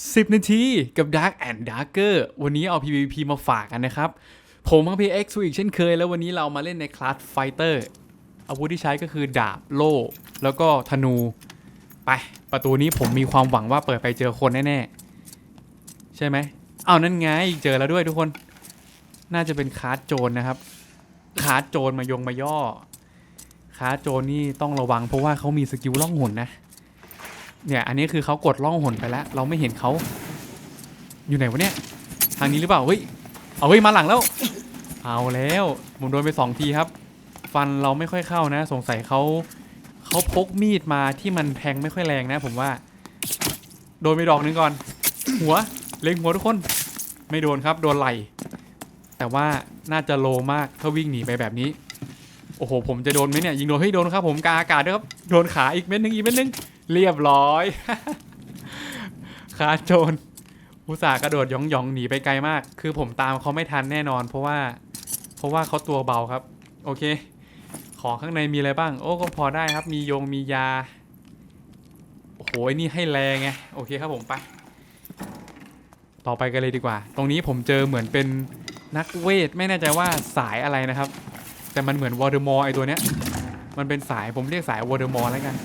10 นาทีกับ Dark and Darker วันนี้เอา PVP มาฝากกันนะครับ ผมมังพีเอ็กซ์อีกเช่นเคย แล้ววันนี้เรามาเล่นในคลาสไฟเตอร์อาวุธที่ใช้ก็คือดาบโล่ แล้วก็ธนู ไป ประตูนี้ผมมีความหวังว่าเปิดไปเจอคนแน่ ๆ ใช่ไหมเอานั่นไงเจอแล้วด้วยทุกคน น่าจะเป็นคาร์ดโจรนะครับคาร์ดโจรมายงมาย่อคาร์ดโจรนี่ต้องระวังเพราะว่าเขามีสกิลล่องหนนะ เนี่ยอันนี้คือเขากดล่องหนไปแล้ว เราไม่เห็นเขาอยู่ไหนวะเนี่ยทางนี้หรือเปล่าเฮ้ยเอาเฮ้ยมาหลังแล้ว เอาแล้วผมโดนไปสองทีครับ ฟันเราไม่ค่อยเข้านะ สงสัยเขาเขาพกมีดมาที่มันแทงไม่ค่อยแรงนะ ผมว่า โดนไปดอกหนึงก่อน หัวเล็งหัวทุกคน ไม่โดนครับ โดนไหลแต่ว่าน่าจะโลมากถ้าวิ่งหนีไปแบบนี้โอ้โหผมจะโดนไหมเนี่ยยิงโดนเฮ้ยโดนครับผมกาอากาศด้วยครับโดนขาอีกเม็ดหนึงอีกเม็ดหนึง เรียบร้อยขาโจรอุตส่าห์กระโดดยองยองๆหนีไปไกลมาก คือผมตามเขาไม่ทันแน่นอน เพราะว่า เพราะว่าเขาตัวเบาครับ โอเค ของข้างในมีอะไรบ้าง โอ้ก็พอได้ครับ มีโยงมียา โอ้โหนี่ให้แรงไง โอเคครับผมไป ต่อไปกันเลยดีกว่า ตรงนี้ผมเจอเหมือนเป็นนักเวท ไม่แน่ใจว่าสายอะไรนะครับ แต่มันเหมือนวอเดอร์มอร์ไอตัวเนี้ย มันเป็นสายผมเรียกสายวอเดอร์มอร์แล้วกัน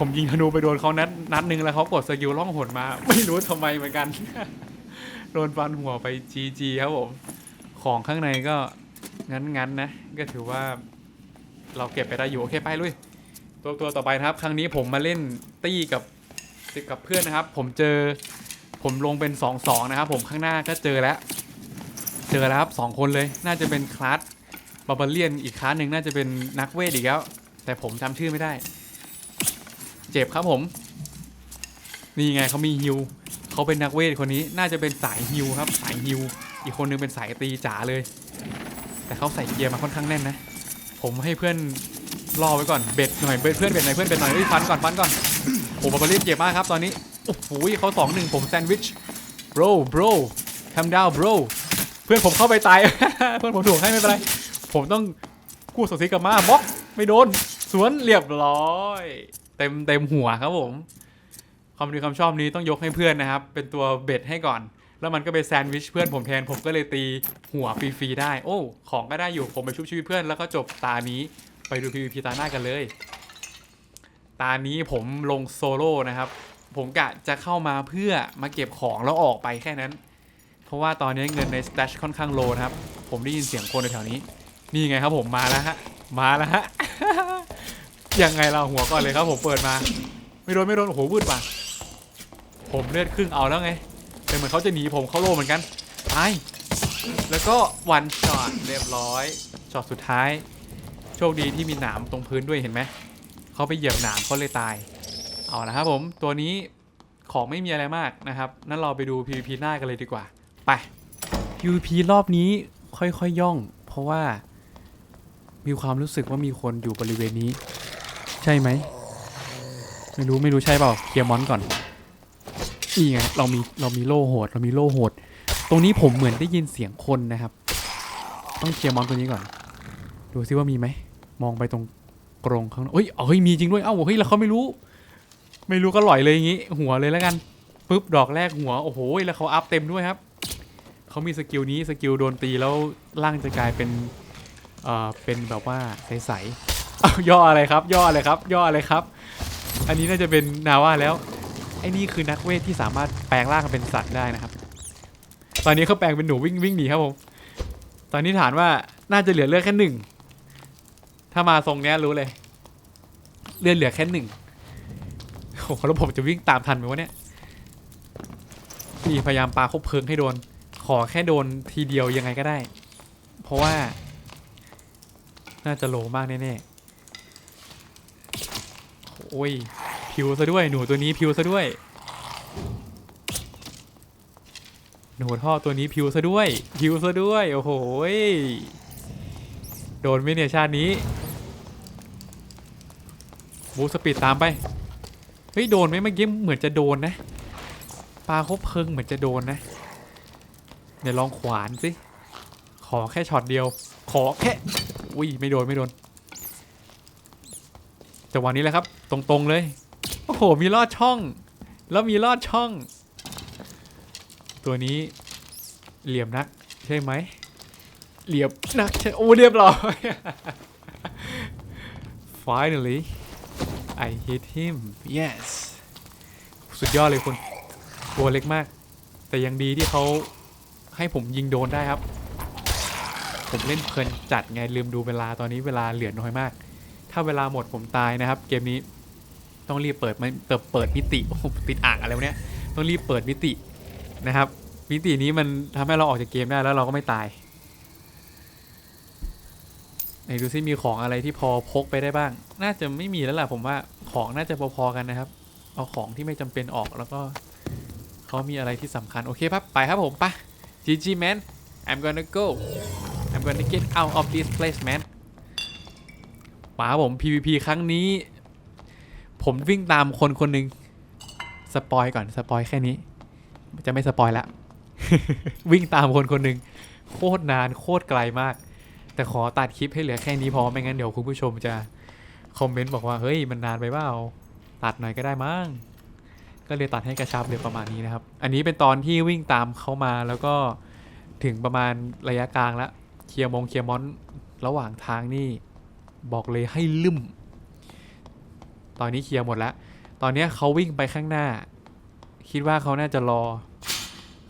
ผมยิงธนูไปโดนเขานัดนัดหนึ่งแล้วเขากดสกิลล่องหนมา ไม่รู้ทำไมเหมือนกัน โดนฟันหัวไปจีจีครับผม ของข้างในก็งั้นๆนนะ ก็ถือว่าเราเก็บไปได้อยู่ โอเค ไปลุย ตัวตัวต่อไปนะครับ ครั้งนี้ผมมาเล่นตี้กับกับเพื่อนนะครับ ผมเจอผมลงเป็น2อสองนะครับ ผมข้างหน้าก็เจอแล้ว เจอแล้วครับสองคนเลย น่าจะเป็นคลาสบาบาเลียนอีกคลาสหนึ่งน่าจะเป็นนักเวทอีกแล้ว แต่ผมจำชื่อไม่ได้ เจ็บครับผม นี่ไงเขามีฮิวเขาเป็นนักเวทคนนี้น่าจะเป็นสายฮิวครับ สายฮิวอีกคนนึงเป็นสายตีจ๋าเลย แต่เขาใส่เกียร์มาค่อนข้างแน่นนะ ผมให้เพื่อนรอไว้ก่อนเบ็ดหน่อยเบ็ดเพื่อนเบ็ดหน่อยเพื่อนเบ็ดหน่อยเฮ้ยฟันก่อนฟันก่อนโอ้บาบาเลียเจ็บมากครับตอนนี้โอ้โหเขาสองหนึ่งผมแซนด์วิช bro bro come down bro เพื่อนผมเข้าไปตาย เพื่อนผมถูกให้ไม่เป็นไร ผมต้องกู้สดสีกลับมาบล็อกไม่โดน สวนเรียบร้อย เต็มเต็มหัวครับผม ความดีความชอบนี้ต้องยกให้เพื่อนนะครับ เป็นตัวเบ็ดให้ก่อน แล้วมันก็ไปแซนด์วิชเพื่อนผมแทนผมก็เลยตีหัวฟรีๆได้ โอ้ ของก็ได้อยู่ผมไปชุบชีวิตเพื่อนแล้วก็จบตานี้ไปดู PVP ตาหน้ากันเลย ตานี้ผมลงโซโล่นะครับ ผมกะจะเข้ามาเพื่อมาเก็บของแล้วออกไปแค่นั้น เพราะว่าตอนนี้เงินใน stash ค่อนข้างโลนะครับ ผมได้ยินเสียงคนแถวนี้ นี่ไงครับผมมาแล้วฮะ มาแล้วฮะ ยังไงเราหัวก่อนเลยครับผมเปิดมา ไม่โดนไม่โดนโอ้โหวืดว่ะผมเลือดครึ่งเอาแล้วไงแต่เหมือนเขาจะหนีผมเข้าโลเหมือนกันตายแล้วก็วันช็อตเรียบร้อยช็อตสุดท้าย โชคดีที่มีหนามตรงพื้นด้วยเห็นไหมเขาไปเหยียบหนามเขาเลยตาย เอาละครับผมตัวนี้ของไม่มีอะไรมากนะครับนั่นเราไปดู PVP หน้ากันเลยดีกว่า ไป PVP รอบนี้ค่อยๆยย่อง เพราะว่า มีความรู้สึกว่ามีคนอยู่บริเวณนี้ ใช่ไหม ไม่รู้ไม่รู้ใช่เปล่าเคลียร์มอนก่อน นี่ไง เรามีเรามีโล่โหด เรามีโล่โหด ตรงนี้ผมเหมือนได้ยินเสียงคนนะครับ ต้องเคลียร์มอนตัวนี้ก่อน ดูซิว่ามีไหม มองไปตรงกรงข้างนอกเอ้ยเอ้ยมีจริงด้วย เอ้าเฮ้ยแล้วเขาไม่รู้ ไม่รู้ก็หลอยเลยอย่างงี้ หัวเลยแล้วกันปุ๊บดอกแรกหัว โอ้โห แล้วเขาอัพเต็มด้วยครับเขามีสกิลนี้สกิลโดนตีแล้วร่างจะกลายเป็น เอ่อ เป็นแบบว่าใส เอาย่ออะไรครับ ย่ออะไรครับ ย่ออะไรครับ อันนี้น่าจะเป็นนาว่าแล้วไอ้นี่คือนักเวทที่สามารถแปลงร่างเป็นสัตว์ได้นะครับ ตอนนี้เขาแปลงเป็นหนูวิ่งวิ่งหนีครับผมตอนนี้ฐานว่าน่าจะเหลือเลือดแค่หนึ่งถ้ามาทรงเนี้ยรู้เลย เลือดเหลือแค่หนึ่งโอ้โหแล้วผมจะวิ่งตามทันไหมวะเนี่ยพี่พยายามปาคบเพลิงให้โดน ขอแค่โดนทีเดียวยังไงก็ได้ เพราะว่า น่าจะโลมากแน่ๆ โอ้ยพิวซะด้วยหนูตัวนี้พิวซะด้วย หนูท่อตัวนี้พิวซะด้วย พิวซะด้วย โอ้โหโดนไหมเนี่ยชาตินี้บูสปีดตามไป เฮ้ย โดนไหมเมื่อกี้เหมือนจะโดนนะ ปลาคบเพลิงเหมือนจะโดนนะ เดี๋ยวลองขวานสิ ขอแค่ช็อตเดียว ขอแค่ อุ้ย ไม่โดน ไม่โดนจังหวะนี้แหละครับ ตรงๆเลย โอ้โห มีลอดช่อง แล้วมีลอดช่อง ตัวนี้เหลี่ยมนัก ใช่ไหม เหลี่ยมนักใช่โอ้เรียบร้อย finally I hit him yes สุดยอดเลยคุณตัวเล็กมาก แต่ยังดีที่เขาให้ผมยิงโดนได้ครับ ผมเล่นเพลินจัดไงลืมดูเวลาตอนนี้เวลาเหลือน้อยมาก ถ้าเวลาหมดผมตายนะครับ เกมนี้ ต้องรีบเปิดไม่เติบเปิดมิติโอ้ติดอ่างอะไรวะเนี่ยต้องรีบเปิดมิตินะครับ มิตินี้มันทำให้เราออกจากเกมได้แล้วเราก็ไม่ตายไหนดูซิมีของอะไรที่พอพกไปได้บ้าง น่าจะไม่มีแล้วล่ะผมว่าของน่าจะพอๆกันนะครับ เอาของที่ไม่จำเป็นออกแล้วก็เขามีอะไรที่สำคัญโอเคครับไปครับผมไป GG man I'm gonna go I'm gonna get out of this place man ป๋าผม PVP ครั้งนี้ ผมวิ่งตามคนคนหนึ่งสปอยก่อนสปอยแค่นี้ จะไม่สปอยละ วิ่งตามคนคนหนึ่งโคตรนานโคตรไกลมาก แต่ขอตัดคลิปให้เหลือแค่นี้พอไม่งั้นเดี๋ยวคุณผู้ชมจะคอมเมนต์บอกว่าเฮ้ยมันนานไปเปล่าตัดหน่อยก็ได้มั้งก็เลยตัดให้กระชับเหลือประมาณนี้นะครับ อันนี้เป็นตอนที่วิ่งตามเขามาแล้วก็ถึงประมาณระยะกลางแล้วเคลียร์มงเคลียร์มอน ระหว่างทางนี่บอกเลยให้ลืม ตอนนี้เคลียร์หมดแล้ว ตอนนี้เขาวิ่งไปข้างหน้า คิดว่าเขาน่าจะรอ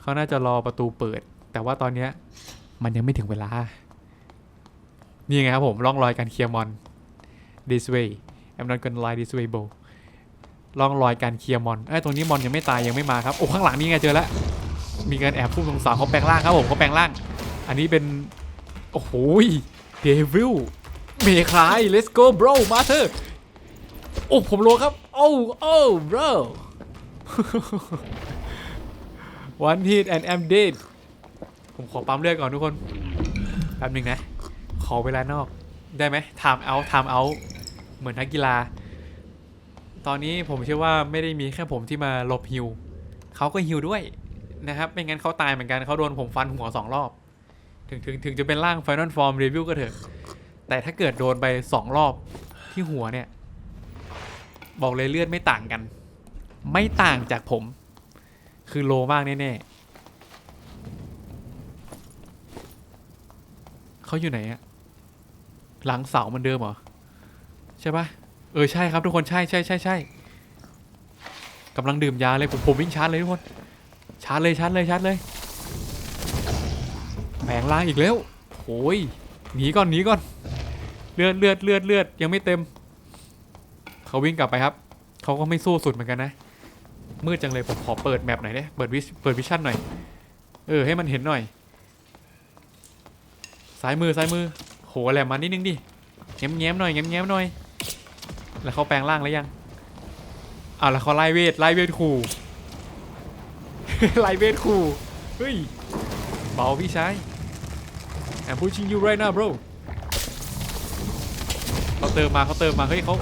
เขาน่าจะรอประตูเปิด แต่ว่าตอนเนี้มันยังไม่ถึงเวลา นี่ไงครับผมร่องรอยการเคลียร์มอน this way I'm not gonna lie this way bro ร่องรอยการเคลียร์มอนไอ้ตรงนี้มอนยังไม่ตายยังไม่มาครับ โอ้ข้างหลังนี่ไงเจอแล้ว มีการแอบพุ่งตรงสาเขาแปลงร่างครับผมเขาแปลงร่าง อันนี้เป็น โอ้โหเดวิลเมคลาย let's go bro มาเถอะ โอ้ผมรู้ครับ โอ้โอ้ bro one hit and I'm dead ผมขอปั๊มเลือดก่อนทุกคนแป๊บหนึงนะ ขอเวลานอกได้ไหม time out time out เหมือนนักกีฬา ตอนนี้ผมเชื่อว่าไม่ได้มีแค่ผมที่มาหลบฮิวเขาก็ฮิวด้วยนะครับ ไม่งั้นเขาตายเหมือนกันเขาโดนผมฟันหัวสองรอบ ถึงถึงถึงจะเป็นร่าง Final Form Review ก็เถอะ แต่ถ้าเกิดโดนไปสองรอบที่หัวเนี่ย บอกเลยเลือดไม่ต่างกัน ไม่ต่างจากผม คือโลมากแน่ๆเขาอยู่ไหนอะหลังเสาเหมันเดิมเหรอ ใช่ปะเออใช่ครับทุกคนใช่ใช่ใช่ใช่กำลังดื่มยาเลยผมผมวิ่งชาร์จเลยทุกคนชาร์จเลยชาร์จเลยชาร์จเลยแปลงร่างอีกแล้วโอ้ยหนีก่อนหนีก่อน เลือดเลือดเลือดเลือดยังไม่เต็ม เขาวิ่งกลับไปครับ เขาก็ไม่สู้สุดเหมือนกันนะ มืดจังเลยผมขอเปิดแมปหน่อยเนี่ยเปิดวิเปิดวิชั่นหน่อย เออให้มันเห็นหน่อย ซ้ายมือซ้ายมือ โหแหลมมานิดนึงดิแง้มแง้มๆหน่อยแง้มแง้มๆหน่อย แล้วเขาแปลงร่างแล้วยังอ้าวแล้วเขาไล่เวทไล่เวทขู่ไล่เวทขู่ เฮ้ย เบาพี่ชาย I'm pushing you right now bro เขาเติมมาเขาเติมมา เฮ้ยเขา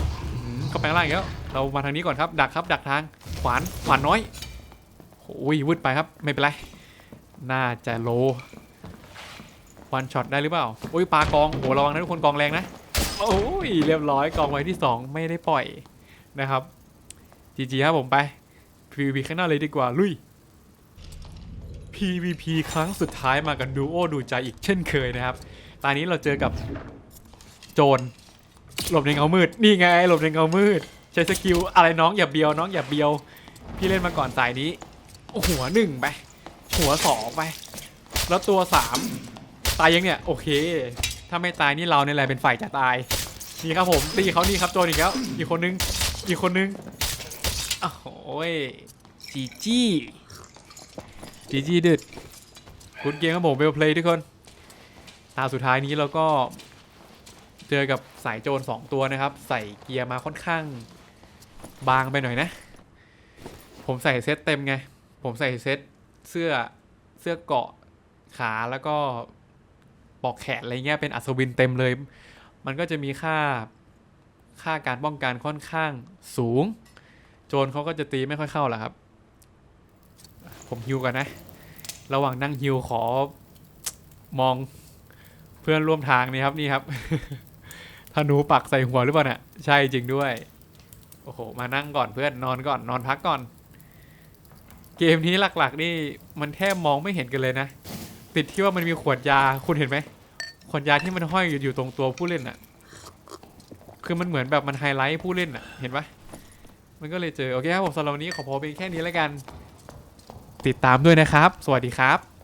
อื้อหือเขาแปลงร่างอีกแล้ว เรามาทางนี้ก่อนครับ ดักครับ ดักทาง ขวาน ขวานน้อยโอ้ยวืดไปครับ ไม่เป็นไร น่าจะโล วันช็อตได้หรือเปล่า โอ้ยปลากองโอ้ระวังนะทุกคนกองแรงนะ โอ้ย เรียบร้อย กองไว้ที่ 2 ไม่ได้ปล่อยนะครับ จีจีครับผมไป PVP ข้างหน้าเลยดีกว่า ลุย PVP ครั้งสุดท้ายมากันดูโอดูใจอีกเช่นเคยนะครับ ตอนนี้เราเจอกับโจร หลบในเงามืด นี่ไง หลบในเงามืด ใช้สกิลอะไรน้องอย่าเบียวน้องอย่าเบียว พี่เล่นมาก่อนสายนี้ หัวหนึ่งไป หัวสองไป แล้วตัวสามตายยังเนี่ย โอเค ถ้าไม่ตายนี่เราเนี่ยแหละเป็นฝ่ายจะตาย นี่ครับผมตีเขานี่ครับโจรอีกแล้ว อีกคนนึง อีกคนนึงโอ้โหยจีจี้จีจี้ดึดคุณเกมครับผมเวลเพลย์ทุกคน ตาสุดท้ายนี้เราก็ เจอกับสายโจรสองตัวนะครับ ใส่เกียร์มาค่อนข้างบางไปหน่อยนะ ผมใส่เซตเต็มไง ผมใส่เซตเสื้อเสื้อเกาะขาแล้วก็ปอกแขนอะไรเงี้ยเป็นอัศวินเต็มเลย มันก็จะมีค่าค่าการป้องกันค่อนข้างสูง โจรเขาก็จะตีไม่ค่อยเข้าแหละครับ ผมฮิวกันนะ ระหว่างนั่งฮิวขอมองเพื่อนร่วมทางนี่ครับนี่ครับ นูปักใส่หัวหรือเปล่าเนี่ยใช่จริงด้วย โอ้โห มานั่งก่อนเพื่อนนอนก่อนนอนพักก่อน เกมนี้หลักๆ นี่มันแทบมองไม่เห็นกันเลยนะ ติดที่ว่ามันมีขวดยาคุณเห็นไหมขวดยาที่มันห้อยอยู่ตรงตัวผู้เล่นอะคือมันเหมือนแบบมันไฮไลท์ผู้เล่นอะเห็นปะมันก็เลยเจอ โอเคครับผมสำหรับวันนี้ขอพอเพียงแค่นี้แล้วกัน ติดตามด้วยนะครับ สวัสดีครับ